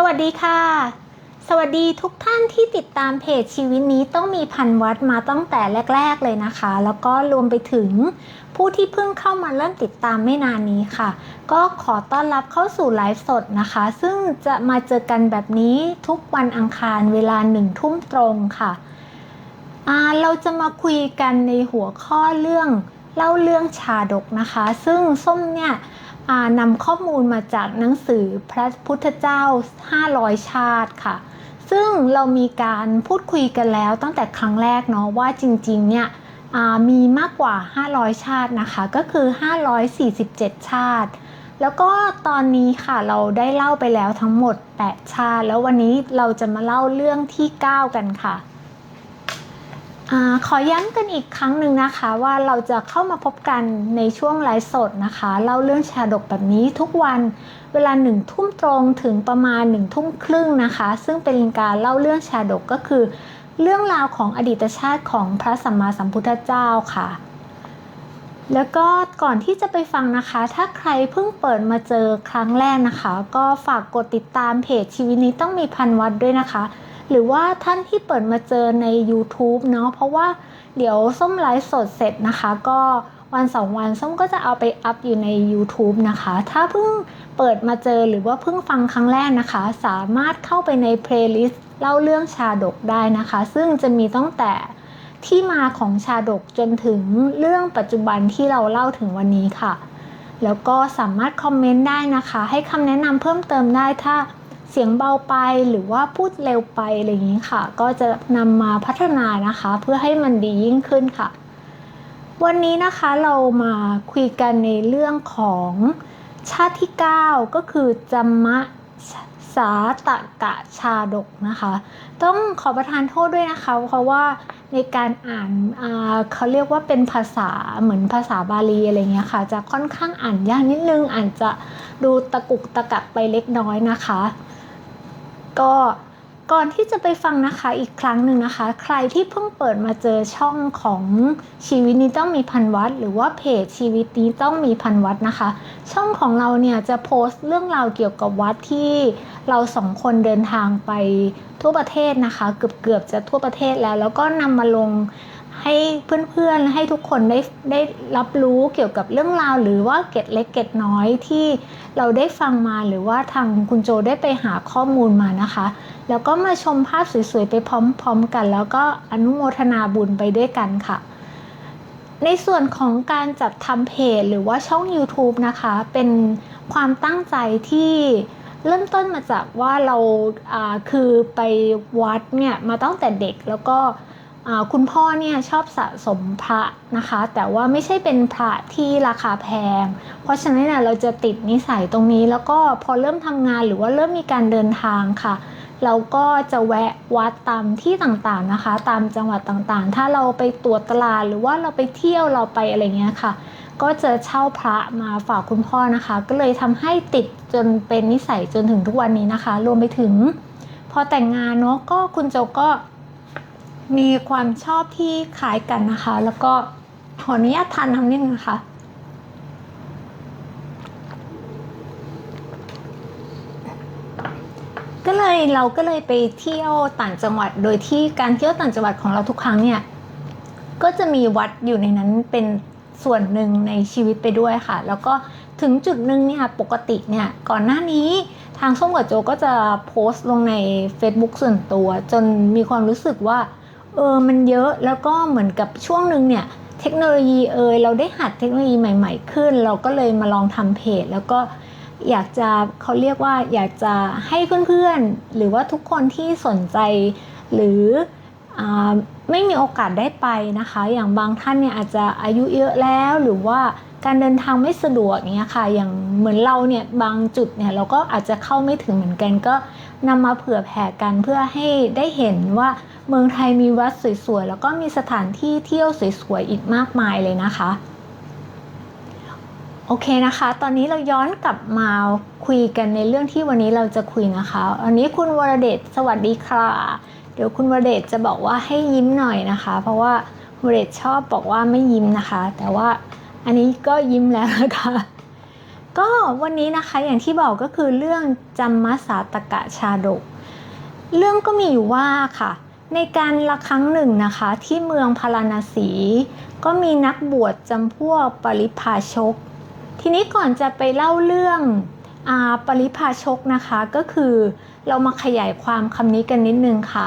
สวัสดีค่ะ สวัสดีทุกท่านที่ติดตามเพจชีวิตนี้ต้องมีพันวัดมาตั้งแต่แรก ๆ เลยนะคะ แล้วก็รวมไปถึงผู้ที่เพิ่งเข้ามาเริ่มติดตามไม่นานนี้ค่ะ ก็ขอต้อนรับเข้าสู่ไลฟ์สดนะคะ ซึ่งจะมาเจอกันแบบนี้ทุกวันอังคารเวลาหนึ่งทุ่มตรงค่ะเราจะมาคุยกันในหัวข้อเรื่องเล่าเรื่องชาดกนะคะ ซึ่งส้มเนี่ย นำข้อมูลมาจากหนังสือพระพุทธเจ้า 500 ชาติค่ะ ซึ่งเรามีการพูดคุยกันแล้วตั้งแต่ครั้งแรกเนาะว่าจริงๆเนี่ยมีมากกว่า 500 ชาตินะคะ ก็คือ 547 ชาติ แล้วก็ตอนนี้ค่ะเราได้เล่าไปแล้วทั้งหมด 8 ชาติ แล้ววันนี้เราจะมาเล่าเรื่องที่ 9 กันค่ะ อขอย้ำกันอีกครั้งหนึ่งนะคะว่าเราจะเข้ามาพบกันในช่วงไลฟ์สดนะคะเล่าเรื่องชาดกแบบนี้ทุกวันเวลาหนึ่งทุ่มตรงถึงประมาณหนึ่งทุ่มครึ่งนะคะ ซึ่งเป็นการเล่าเรื่องชาดกก็คือ เรื่องราวของอดีตชาติของพระสัมมาสัมพุทธเจ้าค่ะแล้วก็ก่อนที่จะไปฟังนะคะ ถ้าใครเพิ่งเปิดมาเจอครั้งแรกนะคะ ก็ฝากกดติดตามเพจชีวิตนี้ต้องมีพันวัดด้วยนะคะ หรือว่าท่านที่เปิดมาเจอใน YouTube เนาะเพราะว่าเดี๋ยวส้มไลฟ์สดเสร็จนะคะ ก็วันสองวันส้มก็จะเอาไปอัพอยู่ใน YouTube นะคะ ถ้าเพิ่งเปิดมาเจอหรือว่าเพิ่งฟังครั้งแรกนะคะ สามารถเข้าไปในเพลย์ลิสต์เล่าเรื่องชาดกได้นะคะ ซึ่งจะมีตั้งแต่ที่มาของชาดกจนถึงเรื่องปัจจุบันที่เราเล่าถึงวันนี้ค่ะ แล้วก็สามารถคอมเมนต์ได้นะคะ ให้คำแนะนำเพิ่มเติมได้ถ้า เสียงเบาไปหรือว่าพูดเร็วไปอะไรอย่างนี้ค่ะ ก็จะนำมาพัฒนานะคะ เพื่อให้มันดียิ่งขึ้นค่ะ วันนี้นะคะเรามาคุยกันในเรื่องของชาติที่ 9 ก็คือจัมมะสาตะกะชาดกนะคะ ต้องขอประทานโทษด้วยนะคะ เพราะว่าในการอ่านเขาเรียกว่าเป็นภาษาเหมือนภาษาบาลีอะไรเงี้ยค่ะ จะค่อนข้างอ่านยากนิดนึงอาจจะดูตะกุกตะกักไปเล็กน้อยนะคะ ก็ก่อนที่จะไปฟังนะคะอีกครั้งหนึ่งนะคะ ใครที่เพิ่งเปิดมาเจอช่องของชีวิตนี้ต้องมีพันวัดหรือว่าเพจชีวิตนี้ต้องมีพันวัดนะคะ ช่องของเราเนี่ยจะโพสต์เรื่องราวเกี่ยวกับวัดที่เราสองคนเดินทางไปทั่วประเทศนะคะ เกือบเกือบจะทั่วประเทศแล้ว แล้วก็นำมาลง ให้เพื่อนๆให้ทุกคนได้ได้รับรู้เกี่ยวกับเรื่องราว หรือว่าเก็ดเล็กเก็ดน้อยที่เราได้ฟังมาหรือว่าทางคุณโจได้ไปหาข้อมูลมานะคะ แล้วก็มาชมภาพสวยๆไปพร้อมๆกัน แล้วก็อนุโมทนาบุญไปด้วยกันค่ะ ในส่วนของการจัดทำเพจหรือว่าช่อง YouTube นะคะ เป็นความตั้งใจที่เริ่มต้นมาจากว่าเราคือไปวัดเนี่ยมาตั้งแต่เด็กแล้วก็ คุณพ่อเนี่ยชอบสะสมพระนะคะ แต่ว่าไม่ใช่เป็นพระที่ราคาแพง เพราะฉะนั้นเนี่ยเราจะติดนิสัยตรงนี้ แล้วก็พอเริ่มทำงานหรือว่าเริ่มมีการเดินทางค่ะ เราก็จะแวะวัดตามที่ต่างๆนะคะ ตามจังหวัดต่างๆ ถ้าเราไปตรวจตลาดหรือว่าเราไปเที่ยวเราไปอะไรเงี้ยค่ะ ก็จะเช่าพระมาฝากคุณพ่อนะคะ ก็เลยทำให้ติดจนเป็นนิสัยจนถึงทุกวันนี้นะคะ รวมไปถึง พอแต่งงานเนาะก็คุณโจก็ มีความชอบที่คล้ายกันนะคะ แล้วก็ขออนุญาตทานน้ำนิดนึงนะคะก็เลยเราก็เลยไปเที่ยวต่างจังหวัด โดยที่การเที่ยวต่างจังหวัดของเราทุกครั้งเนี่ยก็จะมีวัดอยู่ในนั้นเป็นส่วนหนึ่งในชีวิตไปด้วยค่ะ แล้วก็ถึงจุดหนึ่งเนี่ยปกติเนี่ยก่อนหน้านี้ทางส้มกับโจก็จะโพสต์ลงใน Facebook ส่วนตัว จนมีความรู้สึกว่า เออมันเยอะแล้วก็เหมือนกับช่วงหนึ่งเนี่ยเทคโนโลยีเอยเราได้หัดเทคโนโลยีใหม่ ๆ ขึ้น เราก็เลยมาลองทำเพจ แล้วก็อยากจะเขาเรียกว่าอยากจะให้เพื่อนๆ หรือว่าทุกคนที่สนใจหรืออไม่มีโอกาสได้ไปนะคะ อย่างบางท่านเนี่ยอาจจะอายุเยอะแล้วหรือว่าการเดินทางไม่สะดวกอย่างเงี้ยค่ะอย่างเหมือนเราเนี่ยบางจุดเนี่ยเราก็อาจจะเข้าไม่ถึงเหมือนกันก็ นำมาเผื่อแผ่กันเพื่อให้ได้เห็นว่าเมืองไทยมีวัดสวยๆ แล้วก็มีสถานที่เที่ยวสวยๆ อีกมากมายเลยนะคะ โอเคนะคะ ตอนนี้เราย้อนกลับมาคุยกันในเรื่องที่วันนี้เราจะคุยนะคะอันนี้คุณวรเดชสวัสดีค่ะ เดี๋ยวคุณวรเดชจะบอกว่าให้ยิ้มหน่อยนะคะ เพราะว่าวรเดชชอบบอกว่าไม่ยิ้มนะคะ แต่ว่าอันนี้ก็ยิ้มแล้วนะคะ ก็วันนี้นะคะอย่างที่บอกก็คือเรื่องจัมมัสาตกะชาดก เรื่องก็มีอยู่ว่าค่ะ ในการละครั้งหนึ่งนะคะที่เมืองพาราณสี ก็มีนักบวชจำพวกปริพาชก ทีนี้ก่อนจะไปเล่าเรื่องอาปริพาชกนะคะก็คือเรามาขยายความคำนี้กันนิดนึงค่ะ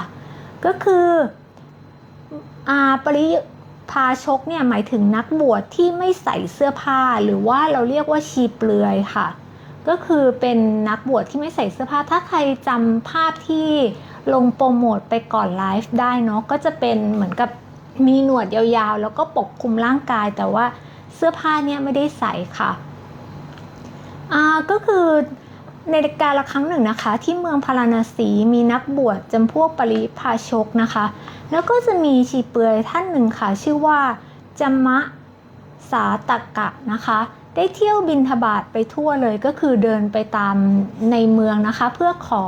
ก็คืออาปริ พาชกเนี่ยหมายถึงนักบวชที่ไม่ใส่เสื้อผ้า หรือว่าเราเรียกว่าชีเปลือยค่ะ ก็คือเป็นนักบวชที่ไม่ใส่เสื้อผ้า ถ้าใครจำภาพที่ลงโปรโมทไปก่อนไลฟ์ได้เนาะก็จะเป็นเหมือนกับมีหนวดยาวๆ แล้วก็ปกคลุมร่างกาย แต่ว่าเสื้อผ้าเนี่ยไม่ได้ใส่ค่ะอ่าก็คือ ในกาลครั้งหนึ่งนะคะ ที่เมืองพาราณสีมีนักบวชจำพวกปริพาชกนะคะ แล้วก็จะมีชีเปลือยท่านหนึ่งค่ะ ชื่อว่าจมะสาตกะนะคะ ได้เที่ยวบินทบาทไปทั่วเลยก็คือเดินไปตามในเมืองนะคะ เพื่อขอ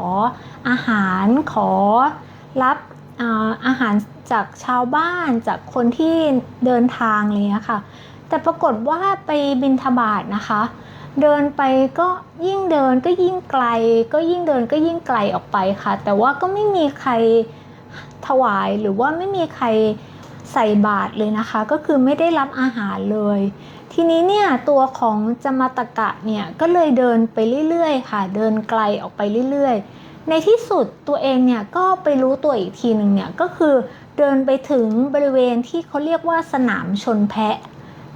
อาหารขอรับอาหารจากชาวบ้านจากคนที่เดินทางเงี้ยค่ะแต่ปรากฏว่าไปบินทบาทนะคะ เดินไปก็ยิ่งเดินก็ยิ่งไกล ก็ยิ่งเดินก็ยิ่งไกลออกไปค่ะ แต่ว่าก็ไม่มีใครถวายหรือว่าไม่มีใครใส่บาตรเลยนะคะ ก็คือไม่ได้รับอาหารเลย ทีนี้เนี่ยตัวของจมาตกะเนี่ยก็เลยเดินไปเรื่อยๆ ค่ะ เดินไกลออกไปเรื่อยๆ ในที่สุดตัวเองเนี่ยก็ไปรู้ตัวอีกทีหนึ่งเนี่ยก็คือเดินไปถึงบริเวณที่เขาเรียกว่าสนามชนแพะ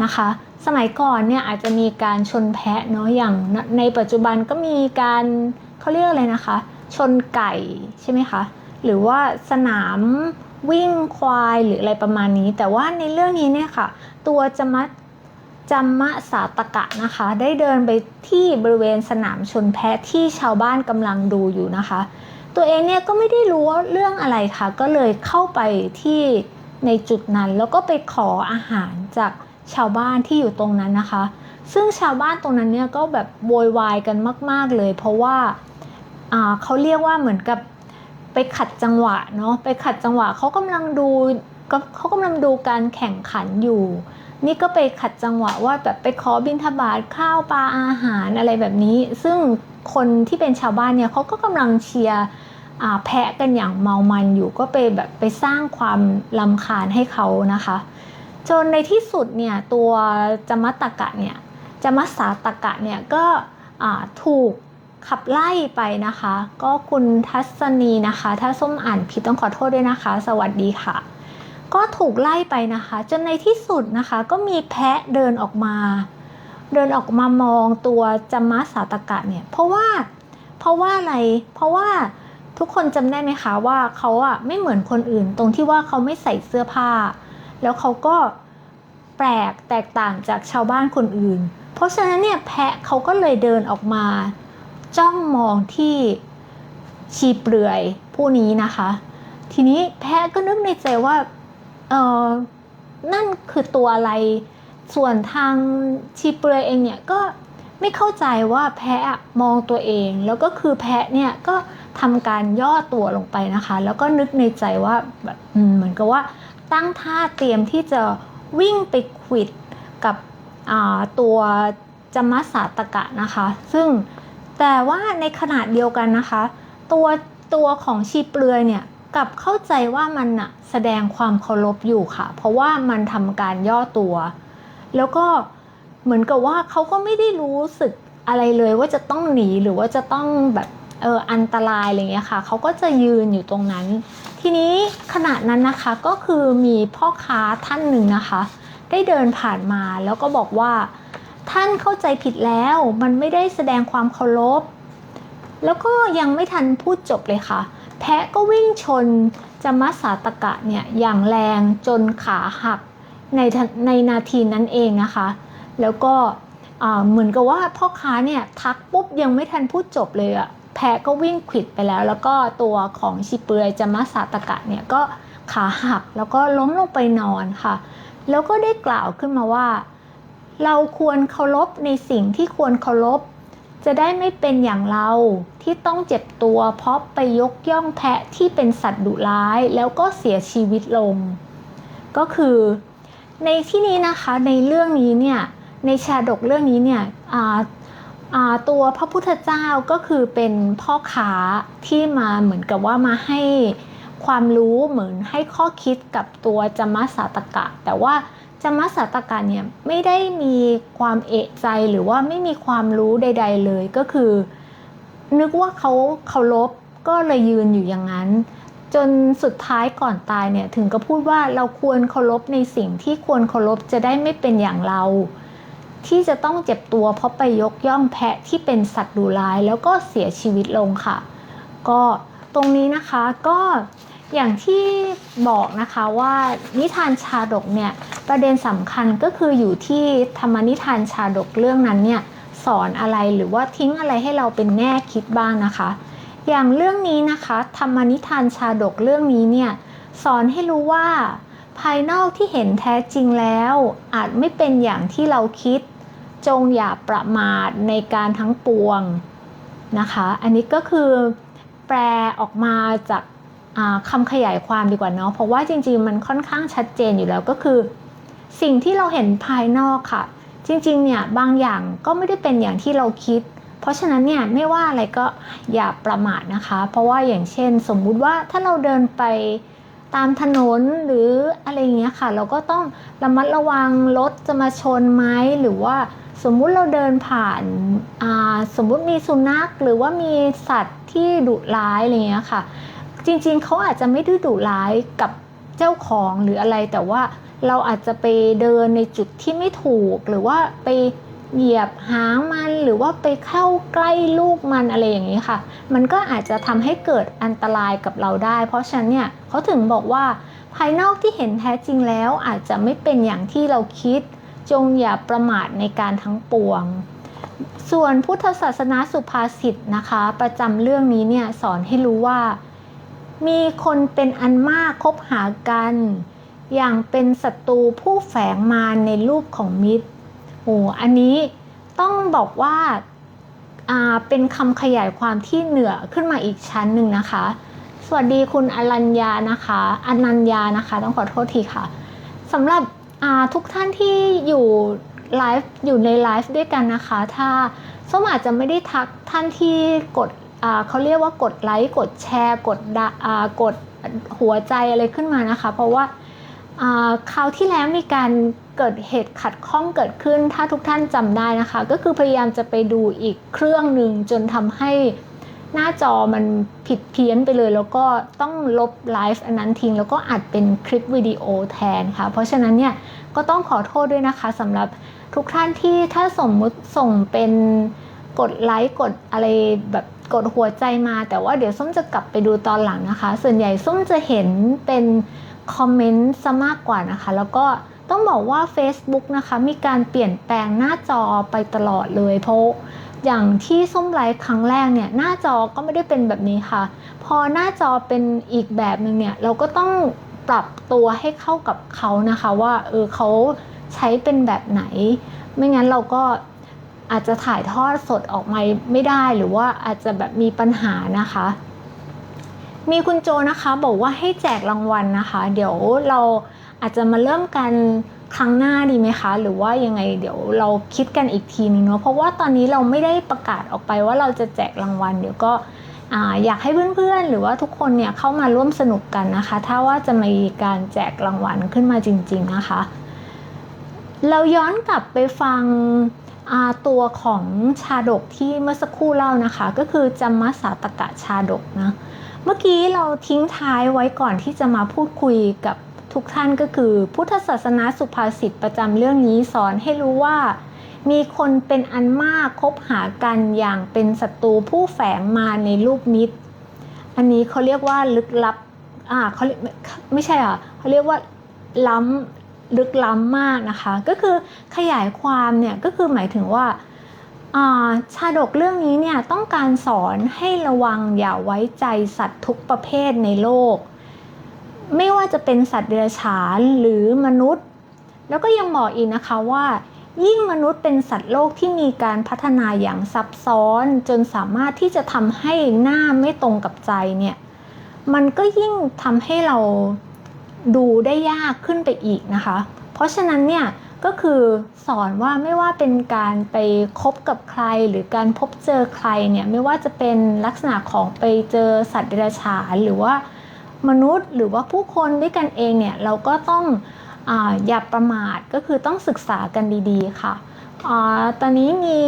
นะคะ สมัยก่อนเนี่ยอาจจะมีการชนแพะเนาะอย่างในปัจจุบันก็มีการเขาเรียกอะไรนะคะ ชนไก่ใช่ไหมคะหรือว่าสนามวิ่งควายหรืออะไรประมาณนี้ แต่ว่าในเรื่องนี้เนี่ยค่ะ ตัวจมัดจัมมะสาตกะนะคะ ได้เดินไปที่บริเวณสนามชนแพะที่ชาวบ้านกำลังดูอยู่นะคะ ตัวเองเนี่ยก็ไม่ได้รู้ว่าเรื่องอะไรค่ะ ก็เลยเข้าไปที่ในจุดนั้นแล้วก็ไปขออาหารจาก ชาวบ้านที่อยู่ตรงนั้นนะคะ ซึ่งชาวบ้านตรงนั้นเนี่ยก็แบบโวยวายกันมาก ๆเลย เพราะว่าเขาเรียกว่าเหมือนกับไปขัดจังหวะเนาะไปขัดจังหวะเขากำลังดูเขากำลังดูการแข่งขันอยู่ นี่ก็ไปขัดจังหวะว่าแบบไปขอบินทบาทข้าวปลาอาหารอะไรแบบนี้ ซึ่งคนที่เป็นชาวบ้านเนี่ยเขาก็กำลังเชียร์แพะกันอย่างเมามันอยู่ก็ไปแบบไปสร้างความลำคาญให้เขานะคะ จนในที่สุดเนี่ยตัวจมัตตกะเนี่ยจมัสสาตกะเนี่ยก็ถูกขับไล่ไปนะคะ ก็คุณทัศนีนะคะ ถ้าส้มอ่านผิดต้องขอโทษด้วยนะคะ สวัสดีค่ะ ก็ถูกไล่ไปนะคะ จนในที่สุดนะคะก็มีแพะเดินออกมา เดินออกมามองตัวจมัสสาตกะเนี่ยเพราะว่าเพราะว่าอะไรเพราะว่าทุกคนจำได้ไหมคะว่าเขาอะไม่เหมือนคนอื่นตรงที่ว่าเขาไม่ใส่เสื้อผ้า แล้วเขาก็แปลกแตกต่างจากชาวบ้านคนอื่น เพราะฉะนั้นเนี่ยแพะเขาก็เลยเดินออกมา จ้องมองที่ชีเปลือยผู้นี้นะคะ ทีนี้แพะก็นึกในใจว่าเออนั่นคือตัวอะไร ส่วนทางชีเปลือยเองเนี่ยก็ไม่เข้าใจว่าแพะมองตัวเอง แล้วก็คือแพะเนี่ยก็ทำการย่อตัวลงไปนะคะ แล้วก็นึกในใจว่าแบบเหมือนกับว่า ตั้งท่าเตรียมที่จะวิ่งไปขวิดกับตัวจมัสสาตกะนะคะ ซึ่งแต่ว่าในขณะเดียวกันนะคะ ตัวตัวของชีเปลือยเนี่ยกลับเข้าใจว่ามันอะแสดงความเคารพอยู่ค่ะ เพราะว่ามันทำการย่อตัว แล้วก็เหมือนกับว่าเขาก็ไม่ได้รู้สึกอะไรเลยว่าจะต้องหนีหรือว่าจะต้องแบบเอออันตรายอะไรเงี้ยค่ะเขาก็จะยืนอยู่ตรงนั้น ทีนี้ขณะนั้นนะคะก็คือมีพ่อค้าท่านหนึ่งนะคะ ได้เดินผ่านมาแล้วก็บอกว่า ท่านเข้าใจผิดแล้วมันไม่ได้แสดงความเคารพแล้วก็ยังไม่ทันพูดจบเลยค่ะ แพะก็วิ่งชนจมัสสาตกะเนี่ยอย่างแรงจนขาหักในในนาทีนั้นเองนะคะ แล้วก็เหมือนกับว่าพ่อค้าเนี่ยทักปุ๊บยังไม่ทันพูดจบเลยอะ แพะก็วิ่งขิดไปแล้ว แล้วก็ตัวของชิเปลือยจมัสสาตกะเนี่ยก็ขาหักแล้วก็ล้มลงไปนอนค่ะ แล้วก็ได้กล่าวขึ้นมาว่า เราควรเคารพในสิ่งที่ควรเคารพ จะได้ไม่เป็นอย่างเราที่ต้องเจ็บตัวเพราะไปยกย่องแพะที่เป็นสัตว์ดุร้ายแล้วก็เสียชีวิตลง ก็คือ ในที่นี้นะคะในเรื่องนี้เนี่ยในชาดกเรื่องนี้เนี่ยอ่า ตัวพระพุทธเจ้าก็คือเป็นพ่อค้าที่มาเหมือนกับว่ามาให้ความรู้เหมือนให้ข้อคิดกับตัวจมัสสาตกะ แต่ว่าจมสาตกะเนี่ยไม่ได้มีความเอะใจหรือว่าไม่มีความรู้ใด ๆ เลยก็คือ นึกว่าเขาเคารพก็เลยยืนอยู่อย่างนั้น จนสุดท้ายก่อนตายเนี่ยถึงก็พูดว่าเราควรเคารพในสิ่งที่ควรเคารพจะได้ไม่เป็นอย่างเรา ที่จะต้องเจ็บตัวเพราะไปยกย่องแพะที่เป็นสัตว์ดุร้ายแล้วก็เสียชีวิตลงค่ะ ก็ตรงนี้นะคะก็อย่างที่บอกนะคะว่านิทานชาดกเนี่ยประเด็นสำคัญก็คืออยู่ที่ธรรมนิทานชาดกเรื่องนั้นเนี่ยสอนอะไรหรือว่าทิ้งอะไรให้เราเป็นแง่คิดบ้างนะคะ อย่างเรื่องนี้นะคะ ธรรมนิทานชาดกเรื่องนี้เนี่ยสอนให้รู้ว่า ภายนอกที่เห็นแท้จริงแล้ว อาจไม่เป็นอย่างที่เราคิด จงอย่าประมาทในการทั้งปวงนะคะ อันนี้ก็คือแปลออกมาจากคำขยายความดีกว่าเนาะเพราะว่าจริงๆ มันค่อนข้างชัดเจนอยู่แล้วก็คือ สิ่งที่เราเห็นภายนอกค่ะ จริงๆเนี่ยบางอย่างก็ไม่ได้เป็นอย่างที่เราคิด เพราะฉะนั้นเนี่ยไม่ว่าอะไรก็อย่าประมาทนะคะ เพราะว่าอย่างเช่น สมมุติว่าถ้าเราเดินไป ตามถนนหรืออะไรเงี้ยค่ะ เราก็ต้องระมัดระวังรถจะมาชนไหมหรือว่าสมมุติเราเดินผ่านสมมุติมีสุนัขหรือว่ามีสัตว์ที่ดุร้ายอะไรเงี้ยค่ะ จริงๆเขาอาจจะไม่ได้ดุร้ายกับเจ้าของหรืออะไรแต่ว่าเราอาจจะไปเดินในจุดที่ไม่ถูกหรือว่าไป เหยียบหางมันหรือว่าไปเข้าใกล้ลูกมันอะไรอย่างนี้ค่ะ มันก็อาจจะทำให้เกิดอันตรายกับเราได้ เพราะฉะนั้นเนี่ยเขาถึงบอกว่าภายนอกที่เห็นแท้จริงแล้วอาจจะไม่เป็นอย่างที่เราคิด จงอย่าประมาทในการทั้งปวง ส่วนพุทธศาสนาสุภาษิตนะคะ ประจำเรื่องนี้เนี่ยสอนให้รู้ว่า มีคนเป็นอันมากคบหากัน อย่างเป็นศัตรูผู้แฝงมาในรูปของมิตร โอ้อันนี้ต้องบอกว่าเป็นคำขยายความที่เหนือขึ้นมาอีกชั้นหนึ่งนะคะ สวัสดีคุณอรัญญานะคะอนัญญานะคะ ต้องขอโทษทีค่ะสำหรับทุกท่านที่อยู่ไลฟ์อยู่ในไลฟ์ด้วยกันนะคะ ถ้าส้มอาจจะไม่ได้ทักท่านที่กดเขาเรียกว่ากดไลค์กดแชร์ กดกดหัวใจอะไรขึ้นมานะคะ เพราะว่า คราวที่แล้วมีการเกิดเหตุขัดข้องเกิดขึ้น ถ้าทุกท่านจำได้นะคะ ก็คือพยายามจะไปดูอีกเครื่องหนึ่งจนทำให้หน้าจอมันผิดเพี้ยนไปเลย แล้วก็ต้องลบไลฟ์อันนั้นทิ้ง แล้วก็อัดเป็นคลิปวิดีโอแทนค่ะ เพราะฉะนั้นเนี่ยก็ต้องขอโทษด้วยนะคะสำหรับทุกท่านที่ถ้าสมมุติส่งเป็นกดไลค์กดอะไรแบบกดหัวใจมา แต่ว่าเดี๋ยวส้มจะกลับไปดูตอนหลังนะคะ ส่วนใหญ่ส้มจะเห็นเป็น คอมเมนต์ซะมากกว่านะคะ แล้วก็ต้องบอกว่า Facebook นะคะ มีการเปลี่ยนแปลงหน้าจอไปตลอดเลยเพราะอย่างที่ส้มไลฟ์ครั้งแรกเนี่ยหน้าจอก็ไม่ได้เป็นแบบนี้ค่ะ พอหน้าจอเป็นอีกแบบหนึ่งเนี่ยเราก็ต้องปรับตัวให้เข้ากับเขานะคะว่าเออเขาใช้เป็นแบบไหน ไม่งั้นเราก็อาจจะถ่ายทอดสดออกมาไม่ได้หรือว่าอาจจะแบบมีปัญหานะคะ มีคุณโจนะคะบอกว่าให้แจกรางวัลนะคะ เดี๋ยวเราอาจจะมาเริ่มกันครั้งหน้าดีไหมคะ หรือว่ายังไงเดี๋ยวเราคิดกันอีกทีนึงเนาะเพราะว่าตอนนี้เราไม่ได้ประกาศออกไปว่าเราจะแจกรางวัลเดี๋ยวก็อยากให้เพื่อนๆ หรือว่าทุกคนเนี่ยเข้ามาร่วมสนุกกันนะคะ ถ้าว่าจะมีการแจกรางวัลขึ้นมาจริง ๆนะคะ เราย้อนกลับไปฟังตัวของชาดกที่เมื่อสักครู่เล่านะคะ ก็คือจำมัสาตกะชาดกนะ เมื่อกี้เราทิ้งท้ายไว้ก่อนที่จะมาพูดคุยกับทุกท่านก็คือ พุทธศาสนาสุภาษิตประจำเรื่องนี้สอนให้รู้ว่า มีคนเป็นอันมากคบหากันอย่างเป็นศัตรูผู้แฝงมาในรูปมิตร อันนี้เขาเรียกว่าลึกลับอ่าเขาไม่ใช่อะเขาเรียกว่าล้ำลึกล้ำมากนะคะ ก็คือขยายความเนี่ยก็คือหมายถึงว่า ชาดกเรื่องนี้เนี่ยต้องการสอนให้ระวังอย่าไว้ใจสัตว์ทุกประเภทในโลก ไม่ว่าจะเป็นสัตว์เดรัจฉานหรือมนุษย์ แล้วก็ยังบอกอีกนะคะว่า ยิ่งมนุษย์เป็นสัตว์โลกที่มีการพัฒนาอย่างซับซ้อน จนสามารถที่จะทำให้หน้าไม่ตรงกับใจเนี่ยมันก็ยิ่งทำให้เราดูได้ยากขึ้นไปอีกนะคะ เพราะฉะนั้นเนี่ย ก็คือสอนว่าไม่ว่าเป็นการไปคบกับใครหรือการพบเจอใครเนี่ยไม่ว่าจะเป็นลักษณะของไปเจอสัตว์เดรัจฉานหรือว่ามนุษย์หรือว่าผู้คนด้วยกันเองเนี่ยเราก็ต้องออย่าประมาทก็คือต้องศึกษากันดีๆค่ะอตอนนี้มี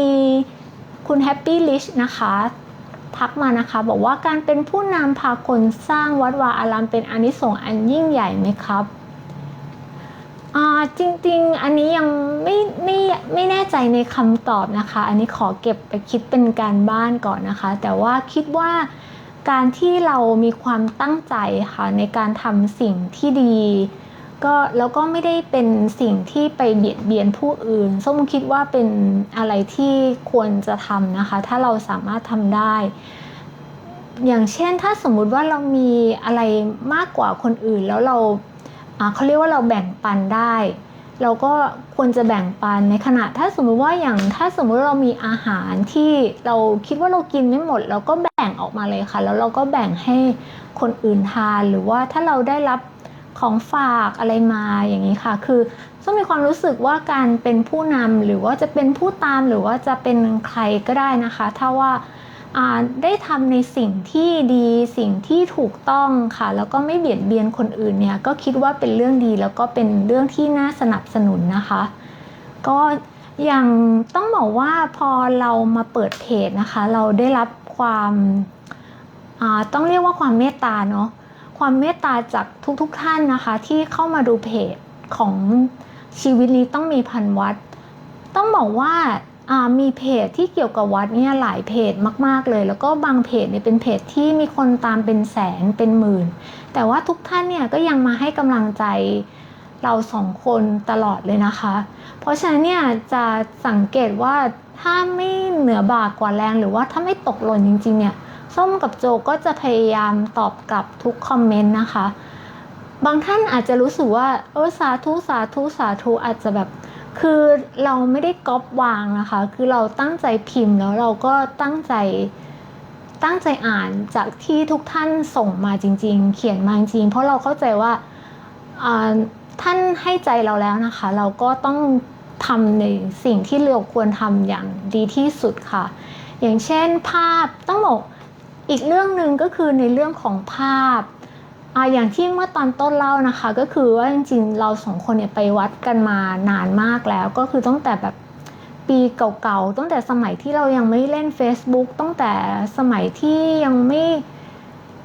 คุณแฮปปี้ลิชนะคะทักมานะคะ บอกว่าการเป็นผู้นำพาคนสร้างวัดวาอารามเป็นอนิสงส์อันยิ่งใหญ่ไหมครับ อ่าจริงๆ อันนี้ยังไม่ไม่ไม่แน่ใจในคำตอบนะคะ อันนี้ขอเก็บไปคิดเป็นการบ้านก่อนนะคะ แต่ว่าคิดว่าการที่เรามีความตั้งใจค่ะในการทำสิ่งที่ดีก็แล้วก็ไม่ได้เป็นสิ่งที่ไปเบียดเบียนผู้อื่น ส้มคิดว่าเป็นอะไรที่ควรจะทำนะคะ ถ้าเราสามารถทำได้ อย่างเช่นถ้าสมมุติว่าเรามีอะไรมากกว่าคนอื่น แล้วเราอ่า เขาเรียกว่าเราแบ่งปันได้ เราก็ควรจะแบ่งปันในขณะ ถ้าสมมุติว่าอย่างถ้าสมมุติเรามีอาหารที่เราคิดว่าเรากินไม่หมด เราก็แบ่งออกมาเลยค่ะ แล้วเราก็แบ่งให้คนอื่นทานหรือว่าถ้าเราได้รับของฝากอะไรมาอย่างนี้ค่ะ คือต้องมีความรู้สึกว่าการเป็นผู้นำหรือว่าจะเป็นผู้ตามหรือว่าจะเป็นใครก็ได้นะคะ ถ้าว่า ได้ทำในสิ่งที่ดีสิ่งที่ถูกต้องค่ะ แล้วก็ไม่เบียดเบียนคนอื่นเนี่ยก็คิดว่าเป็นเรื่องดีแล้วก็เป็นเรื่องที่น่าสนับสนุนนะคะ ก็อย่างต้องบอกว่าพอเรามาเปิดเพจนะคะ เราได้รับความต้องเรียกว่าความเมตตาเนาะความเมตตาจากทุกๆทท่านนะคะ ที่เข้ามาดูเพจของชีวิตนี้ต้องมีพันวัด ต้องบอกว่า มีเพจที่เกี่ยวกับวัดเนี่ยหลายเพจมาก ๆเลย แล้วก็บางเพจเนี่ยเป็นเพจที่มีคนตามเป็นแสนเป็นหมื่น แต่ว่าทุกท่านเนี่ยก็ยังมาให้กำลังใจเราสองคนตลอดเลยนะคะ เพราะฉะนั้นเนี่ยจะสังเกตว่าถ้าไม่เหนือบากกว่าแรงหรือว่าถ้าไม่ตกหล่นจริง ๆ เนี่ยส้มกับโจก็จะพยายามตอบกลับทุกคอมเมนต์นะคะ บางท่านอาจจะรู้สึกว่าเออสาธุสาธุสาธุอาจจะแบบ คือเราไม่ได้ก๊อปวางนะคะ คือเราตั้งใจพิมพ์แล้วเราก็ตั้งใจตั้งใจอ่านจากที่ทุกท่านส่งมาจริง ๆ เขียนมาจริงเพราะเราเข้าใจว่าท่านให้ใจเราแล้วนะคะ เราก็ต้องทำในสิ่งที่เราควรทำอย่างดีที่สุดค่ะ อย่างเช่นภาพต้องบอกอีกเรื่องหนึ่งก็คือในเรื่องของภาพ อ่าอย่างที่เมื่อตอนต้นเล่านะคะ ก็คือว่าจริงๆเราสองคนเนี่ยไปวัดกันมานานมากแล้ว ก็คือตั้งแต่แบบปีเก่าๆตั้งแต่สมัยที่เรายังไม่เล่น Facebook ตั้งแต่สมัยที่ยังไม่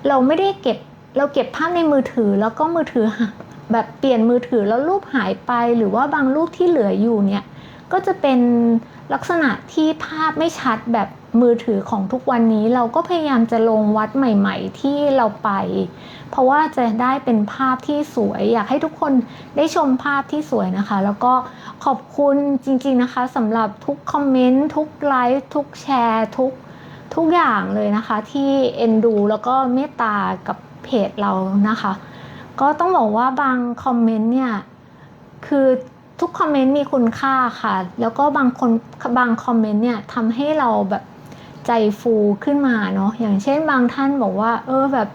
เราไม่ได้เก็บเราเก็บภาพในมือถือแล้วก็มือถือแบบเปลี่ยนมือถือแล้วรูปหายไปหรือว่าบางรูปที่เหลืออยู่เนี่ยก็จะเป็นลักษณะที่ภาพไม่ชัดแบบ มือถือของทุกวันนี้เราก็พยายามจะลงวัดใหม่ๆ ที่เราไป เพราะว่าจะได้เป็นภาพที่สวย อยากให้ทุกคนได้ชมภาพที่สวยนะคะ แล้วก็ขอบคุณจริงๆนะคะสำหรับทุกคอมเมนต์ทุกไลฟ์ทุกแชร์ทุกทุกอย่างเลยนะคะที่เอ็นดู แล้วก็เมตตากับเพจเรานะคะ ก็ต้องบอกว่าบางคอมเมนต์เนี่ยคือทุกคอมเมนต์มีคุณค่าค่ะ แล้วก็บางคนบางคอมเมนต์เนี่ยทำให้เราแบบ ใจฟูขึ้นมาเนาะอย่างเช่นบางท่านบอกว่า เออแบบ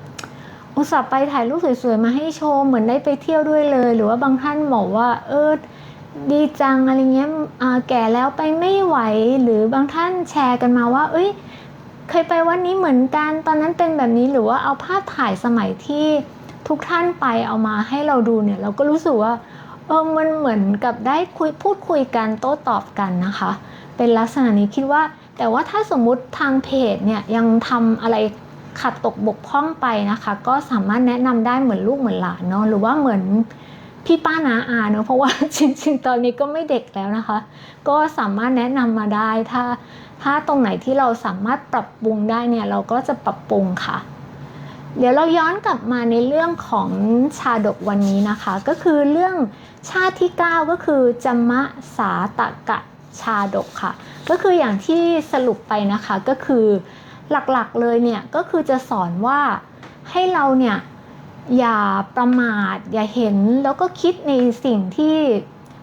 อุตส่าห์ไปถ่ายรูปสวยๆมาให้โชว์เหมือนได้ไปเที่ยวด้วยเลย หรือว่าบางท่านบอกว่าเออดีจังอะไรเงี้ยแก่แล้วไปไม่ไหวหรือบางท่านแชร์กันมาว่า เอ้ย เคยไปวันนี้เหมือนกันตอนนั้นเป็นแบบนี้หรือว่าเอาภาพถ่ายสมัยที่ทุกท่านไปเอามาให้เราดูเนี่ย เราก็รู้สึกว่าเออมันเหมือนกับได้คุยพูดคุยกันโต้ตอบกันนะคะ เป็นลักษณะนี้คิดว่า แต่ว่าถ้าสมมุติทางเพจเนี่ยยังทำอะไรขัดตกบกพร่องไปนะคะ ก็สามารถแนะนำได้เหมือนลูกเหมือนหลานเนาะหรือว่าเหมือนพี่ป้านาอาเนาะเพราะว่าจริงๆ ตอนนี้ก็ไม่เด็กแล้วนะคะ ก็สามารถแนะนำมาได้ถ้าถ้าตรงไหนที่เราสามารถปรับปรุงได้เนี่ยเราก็จะปรับปรุงค่ะ เดี๋ยวเราย้อนกลับมาในเรื่องของชาดกวันนี้นะคะ ก็คือเรื่องชาติที่ 9 ก็คือจมมะสาตะกะ ชาดกค่ะ ก็คืออย่างที่สรุปไปนะคะก็คือหลักๆเลยเนี่ยก็คือจะสอนว่าให้เราเนี่ยอย่าประมาทอย่าเห็นแล้วก็คิดในสิ่งที่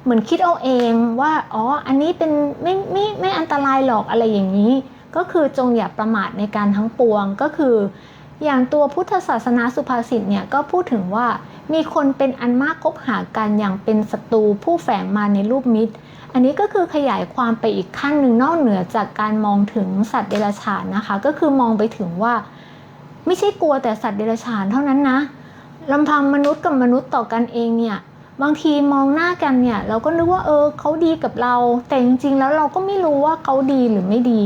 เหมือนคิดเอาเองว่าอ๋ออันนี้เป็นไม่ไม่ไม่อันตรายหรอกอะไรอย่างนี้ ก็คือจงอย่าประมาทในการทั้งปวงก็คือ อย่างตัวพุทธศาสนาสุภาษิตเนี่ยก็พูดถึงว่ามีคนเป็นอันมากคบหากันอย่างเป็นศัตรูผู้แฝงมาในรูปมิตร อันนี้ก็คือขยายความไปอีกขั้นหนึ่งนอกเหนือจากการมองถึงสัตว์เดรัจฉานนะคะ ก็คือมองไปถึงว่า ไม่ใช่กลัวแต่สัตว์เดรัจฉานเท่านั้นนะลำพังมนุษย์กับมนุษย์ต่อกันเองเนี่ยบางทีมองหน้ากันเนี่ย เราก็นึกว่าเออเขาดีกับเรา แต่จริงๆแล้วเราก็ไม่รู้ว่าเขาดีหรือไม่ดี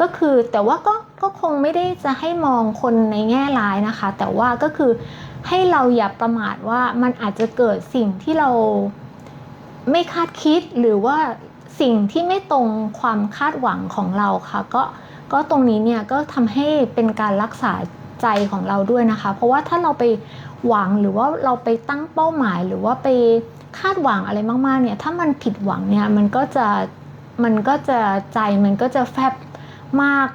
ก็คือแต่ว่าก็ก็คงไม่ได้จะให้มองคนในแง่ร้ายนะคะ แต่ว่าก็คือให้เราอย่าประมาทว่ามันอาจจะเกิดสิ่งที่เรา ไม่คาดคิดหรือว่าสิ่งที่ไม่ตรงความคาดหวังของเราค่ะ ก็ก็ตรงนี้เนี่ยก็ทำให้เป็นการรักษาใจของเราด้วยนะคะ เพราะว่าถ้าเราไปหวังหรือว่าเราไปตั้งเป้าหมาย หรือว่าไปคาดหวังอะไรมากๆเนี่ยถ้ามันผิดหวังเนี่ยมันก็จะมันก็จะใจมันก็จะแฟบมาก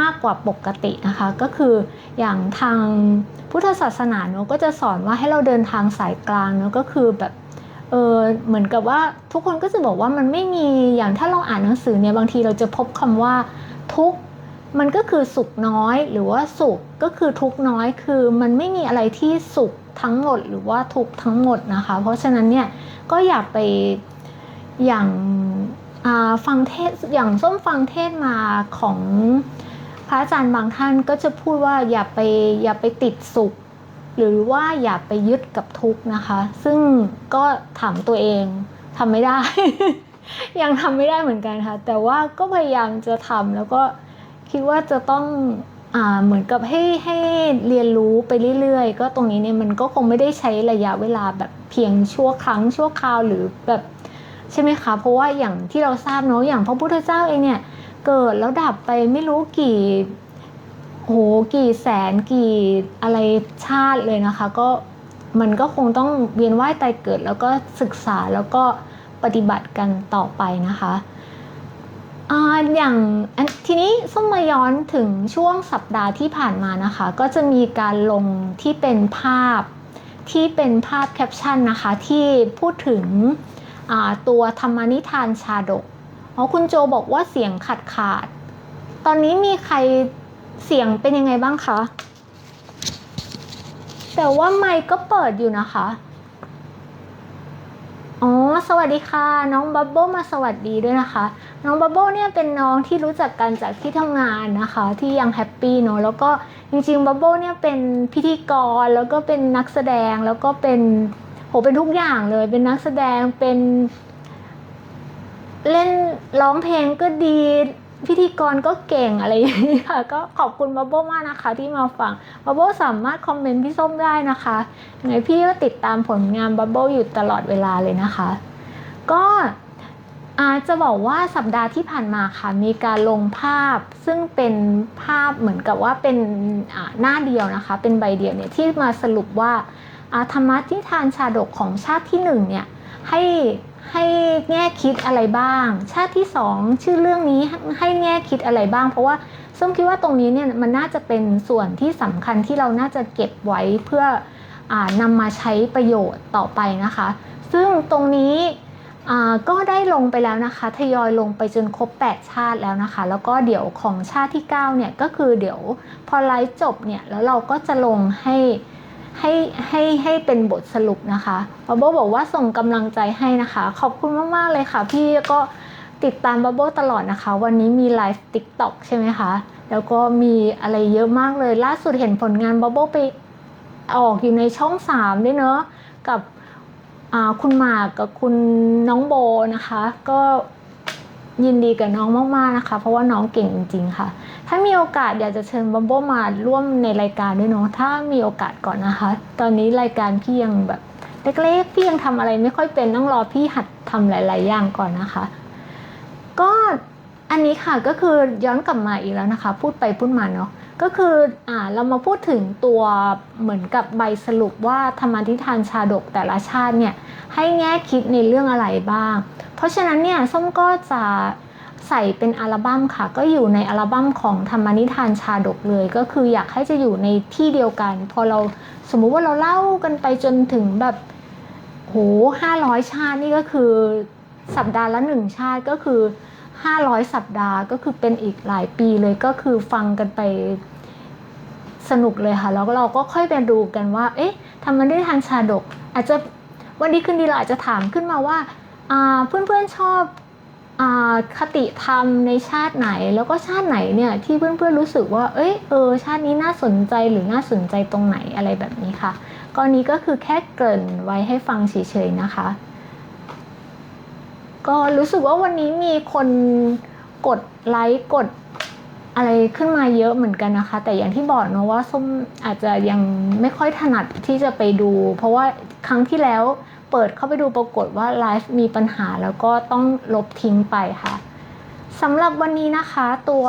มากกว่าปกตินะคะ ก็คืออย่างทางพุทธศาสนาเนอะก็จะสอนว่าให้เราเดินทางสายกลางเนอะก็คือแบบ เออเหมือนกับว่าทุกคนก็จะบอกว่ามันไม่มีอย่างถ้าเราอ่านหนังสือเนี่ยบางทีเราจะพบคำว่าทุกมันก็คือสุขน้อยหรือว่าสุขก็คือทุกน้อยคือมันไม่มีอะไรที่สุขทั้งหมดหรือว่าทุกทั้งหมดนะคะ เพราะฉะนั้นเนี่ยก็อย่าไปอย่างาฟังเทศอย่างส้มฟังเทศมาของพระอาจารย์บางท่านก็จะพูดว่าอย่าไปอย่าไปติดสุข หรือว่าอย่าไปยึดกับทุกข์นะคะ ซึ่งก็ถามตัวเองทำไม่ได้ ยังทำไม่ได้เหมือนกันค่ะ แต่ว่าก็พยายามจะทำแล้วก็คิดว่าจะต้องอ่าเหมือนกับให้ให้เรียนรู้ไปเรื่อยๆ ก็ตรงนี้เนี่ยมันก็คงไม่ได้ใช้ระยะเวลาแบบเพียงชั่วครั้งชั่วคราวหรือแบบใช่ไหมคะ เพราะว่าอย่างที่เราทราบเนาะอย่างพระพุทธเจ้าเองเนี่ยเกิดแล้วดับไปไม่รู้กี่ โหกี่แสนกี่อะไรชาติเลยนะคะ ก็มันก็คงต้องเวียนว่ายตายเกิดแล้วก็ศึกษาแล้วก็ปฏิบัติกันต่อไปนะคะอย่างทีนี้ส้มมาย้อนถึงช่วงสัปดาห์ที่ผ่านมานะคะ ก็จะมีการลงที่เป็นภาพที่เป็นภาพแคปชั่นนะคะ ที่พูดถึงตัวธรรมนิทานชาดกอ๋อคุณโจบอกว่าเสียงขาดขาด ตอนนี้มีใคร เสียงเป็นยังไงบ้างคะ แต่ว่าไมค์ก็เปิดอยู่นะคะ อ๋อ สวัสดีค่ะ น้องบับเบิ้ลมาสวัสดีด้วยนะคะ น้องบับเบิ้ลเนี่ยเป็นน้องที่รู้จักกันจากที่ทำงานนะคะ ที่ยังแฮปปี้เนอะแล้วก็จริงๆบับเบิ้ลเนี่ยเป็นพิธีกร แล้วก็เป็นนักแสดง แล้วก็เป็นโหเป็นทุกอย่างเลย เป็นนักแสดง เป็น เล่นร้องเพลงก็ดี พิธีกรก็เก่งอะไรอย่างนี้ค่ะ ก็ขอบคุณบับเบิลมากนะคะ ที่มาฟังบับเบิลสามารถคอมเมนต์พี่ส้มได้นะคะไงพี่ก็ติดตามผลงานบับเบิลอยู่ตลอดเวลาเลยนะคะ ก็อาจจะบอกว่าสัปดาห์ที่ผ่านมาค่ะ มีการลงภาพซึ่งเป็นภาพเหมือนกับว่าเป็นหน้าเดียวนะคะ เป็นใบเดียวเนี่ยที่มาสรุปว่าอ่าธรรมะที่ทานชาดกของชาติที่หนึ่งเนี่ยให้ ให้แง่คิดอะไรบ้าง ชาติที่สองชื่อเรื่องนี้ให้แง่คิดอะไรบ้าง เพราะว่าส้มคิดว่าตรงนี้เนี่ยมันน่าจะเป็นส่วนที่สำคัญที่เราน่าจะเก็บไว้เพื่ออนำมาใช้ประโยชน์ต่อไปนะคะ ซึ่งตรงนี้ก็ได้ลงไปแล้วนะคะทยอยลงไปจนครบ 8 ชาติแล้วนะคะ แล้วก็เดี๋ยวของชาติที่ 9 เนี่ยก็คือเดี๋ยวพอไลฟ์จบเนี่ยแล้วเราก็จะลงให้ ให้ให้ให้เป็นบทสรุปนะคะบับเบิลบอกว่าส่งกำลังใจให้นะคะ ขอบคุณมาก ๆ เลยค่ะ พี่ก็ติดตามบับเบิลตลอดนะคะ วันนี้มีไลฟ์ติ๊กต็อกใช่ไหมคะ แล้วก็มีอะไรเยอะมากเลย ล่าสุดเห็นผลงานบับเบิลไปออกอยู่ในช่อง 3 ด้วยเนอะกับคุณหมากกับคุณน้องโบนะคะ ก็ ยินดีกับน้องมากๆนะคะ เพราะว่าน้องเก่งจริง ๆ ค่ะ ถ้ามีโอกาสอยากจะเชิญบัมโบมาร่วมในรายการด้วยเนาะถ้ามีโอกาสก่อนนะคะ ตอนนี้รายการพี่ยังแบบเล็กๆพี่ยังทำอะไรไม่ค่อยเป็นต้องรอพี่หัดทำหลาย ๆ อย่างก่อนนะคะ ก็อันนี้ค่ะก็คือย้อนกลับมาอีกแล้วนะคะ พูดไปพูดมาเนาะก็คืออ่าเรามาพูดถึงตัวเหมือนกับใบสรุปว่าธรรมทิทานชาดกแต่ละชาติเนี่ยให้แง่คิดในเรื่องอะไรบ้าง ราะฉะนั้นเนี่ยส้มก็จะใส่เป็นอัลบั้มค่ะ ก็อยู่ในอัลบั้มของธรรมนิทานชาดกเลย ก็คืออยากให้จะอยู่ในที่เดียวกัน พอเราสมมุติว่าเราเล่ากันไปจนถึงแบบโหห้าร้อยชาตินี่ก็คือสัปดาห์ละหนึ่งชาติก็คือ500สัปดาห์ก็คือเป็นอีกหลายปีเลยก็คือฟังกันไปสนุกเลยค่ะ แล้วเราก็ค่อยไปดูกันว่า เอ๊ะทำมันได้ทานชาดก อาจจะวันดีคืนดีเราอาจจะถามขึ้นมาว่า เพื่อนๆชอบอคติธรรมในชาติไหน แล้วก็ชาติไหนเนี่ยที่เพื่อนๆรู้สึกว่า เอ้ยเออชาตินี้น่าสนใจหรือน่าสนใจตรงไหนอะไรแบบนี้ค่ะกรณีก็คือแค่เกริ่นไว้ให้ฟังเฉยๆนะคะ ก็รู้สึกว่าวันนี้มีคนกดไลค์กดอะไรขึ้นมาเยอะเหมือนกันนะคะ แต่อย่างที่บอกเนอะว่าส้มอาจจะยังไม่ค่อยถนัดที่จะไปดู เพราะว่าครั้งที่แล้ว เปิดเข้าไปดูปรากฏว่าไลฟ์มีปัญหาแล้วก็ต้องลบทิ้งไปค่ะสำหรับวันนี้นะคะตัว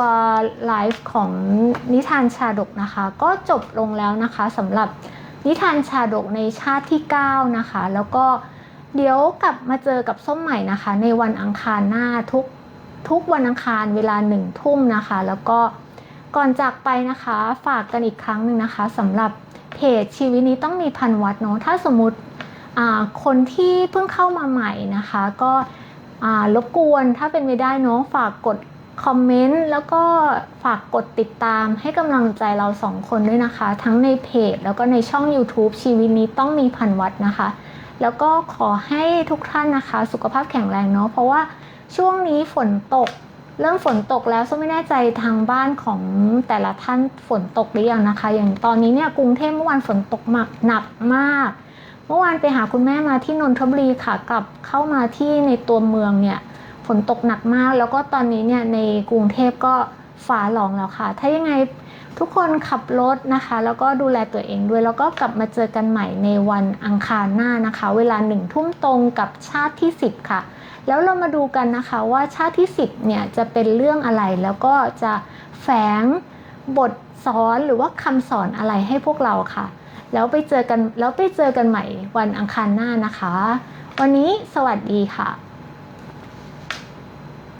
ไลฟ์ของนิทานชาดกนะคะ ก็จบลงแล้วนะคะสำหรับนิทานชาดกในชาติที่ 9 นะคะ แล้วก็เดี๋ยวกลับมาเจอกับส้มใหม่นะคะ ในวันอังคารหน้าทุกทุกวันอังคารเวลาหนึ่งทุ่มนะคะ แล้วก็ก่อนจากไปนะคะฝากกันอีกครั้งหนึ่งนะคะสำหรับเพจชีวิตนี้ต้องมีพันวัดเนาะถ้าสมมติ คนที่เพิ่งเข้ามาใหม่นะคะ ก็รบกวนถ้าเป็นไปได้เนาะฝากกดคอมเมนต์แล้วก็ฝากกดติดตามให้กำลังใจเราสองคนด้วยนะคะ ทั้งในเพจแล้วก็ในช่อง YouTube ชีวิตนี้ต้องมีพันวัดนะคะ แล้วก็ขอให้ทุกท่านนะคะ สุขภาพแข็งแรงเนาะเพราะว่าช่วงนี้ฝนตก เริ่มฝนตกแล้วส้มไม่แน่ใจทางบ้านของแต่ละท่านฝนตกหรือยังนะคะ อย่างตอนนี้เนี่ยกรุงเทพเมื่อวานฝนตกมากหนักมาก เมื่อวานไปหาคุณแม่มาที่นนทบุรีค่ะกลับเข้ามาที่ในตัวเมืองเนี่ยฝนตกหนักมาก แล้วก็ตอนนี้เนี่ยในกรุงเทพก็ฟ้าหลองแล้วค่ะ ถ้ายังไงทุกคนขับรถนะคะ แล้วก็ดูแลตัวเองด้วย แล้วก็กลับมาเจอกันใหม่ในวันอังคารหน้านะคะ เวลาหนึ่งทุ่มตรงกับชาติที่ 10 ค่ะ แล้วเรามาดูกันนะคะว่าชาติที่ 10เนี่ยจะเป็นเรื่องอะไรแล้วก็จะแฝงบทสอนหรือว่าคำสอนอะไรให้พวกเราค่ะ แล้วไปเจอกันแล้วไปเจอกันใหม่วันอังคารหน้านะคะ วันนี้สวัสดีค่ะ